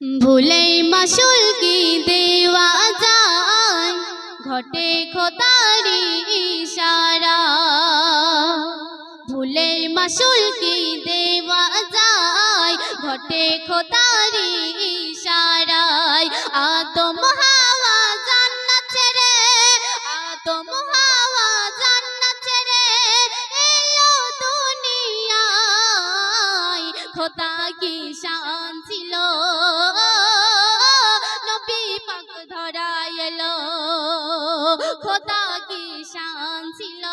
ভুলে মাসুল কি দেওয়া যায় ঘটে খোদারি ইশারা। ভুলে মাসুল কি দেওয়া যায় ঘটে খোদারি ইশারায়। আদম হাওয়া জান্নাত ছেড়ে আদম হাওয়া জান্নাত ছেড়ে এলো দুনিয়ায়। খোদা কি শান খোদা কি শান ছিল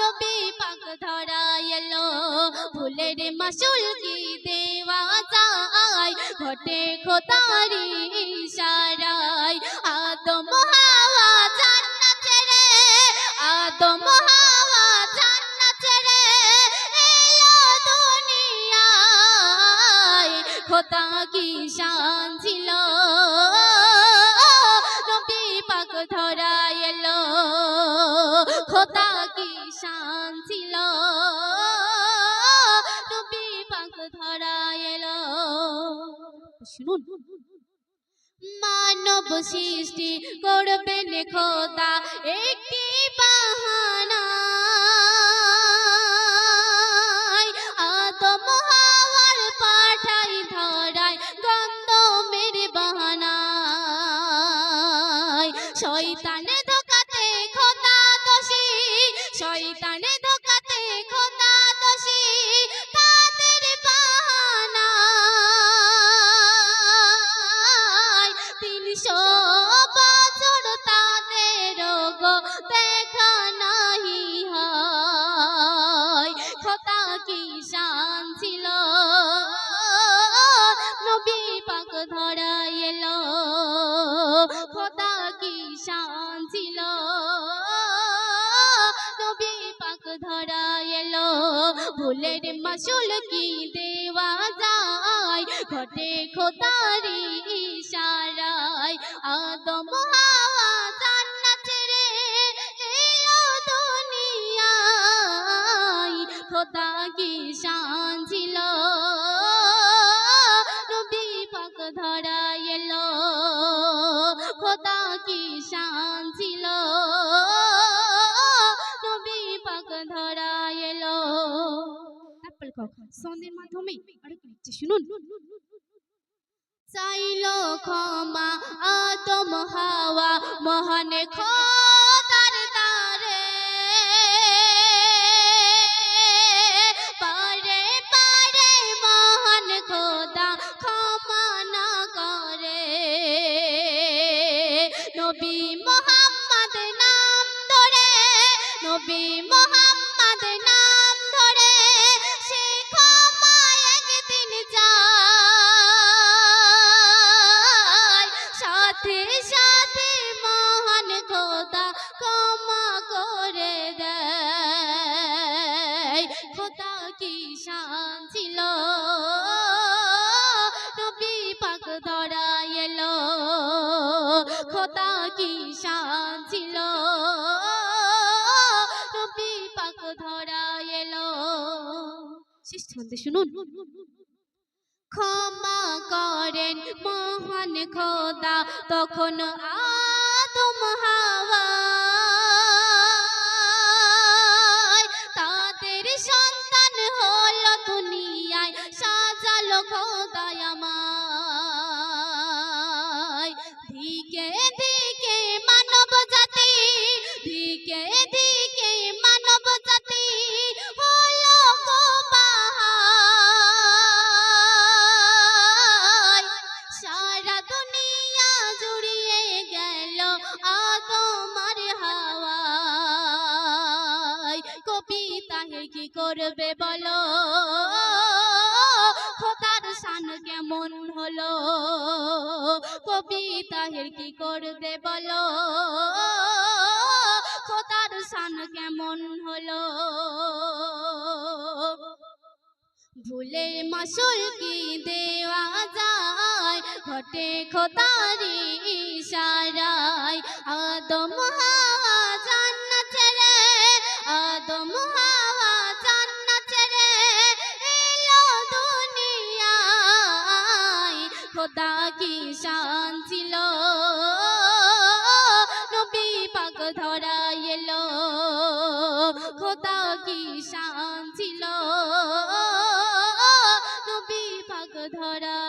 নবী পাক ধরা এলো ভুলের মাসুল কি দেওয়া যায়? ঘটে খোদারি ইশারায়, আদম হাওয়া জান্নাত ছেড়ে আদম হাওয়া জান্নাত ছেড়ে এলো দুনিয়ায়। খোদা কি শান ছিল পাক ধরা এলো খোদা কি শান ছিল নবী পাক ধরা এলো শুনুন। মানব সৃষ্টি করবেন খোদা, একটি শয়তানে ধোকাতে খোদা দোষী শয়তানে ধোকাতে খোদা দোষী, তাদের বাহানায় তিনশো বছর তাদের গো দেখা নাহি হয়। খোদা কি শান ছিল? নবী পাক ধরা এলো। খোদা কি শান ছিল নবী পাক ধরা এলো ভুলের মাসুল কি দেওয়া যায়? ঘটে খোদারি ইশারায়। আদম ধরা খোদা কি শান ছিল। নবী পাক ধরা এলো। তারপর কখন? সন্ধ্যের মাধ্যমে শুনুন। চাইল ক্ষমা, আতম হাওয়া, মহানে খোদার নবী মোহাম্মদ নাম ধরে নবী মোহাম্মদ খোদা কি শান ছিল? পাক ধরা এলো। শেষ শুনুন। ক্ষমা করেন মহান খোদা, তখন আদম হাওয়া কবিতা হে কি করবে বলো? খোদার শান কেমন হলো? কবিতা হের কি করবে বলো? খোদার শান কেমন হলো? ভুলের মাসুল কি দেওয়া যায়? ঘটে খোদারি ইশারায়। আদম হাওয়া খোদা কি শান ছিল? নবী পাক ধরা এলো। খোদা কি শান ছিল? নবী পাক ধরা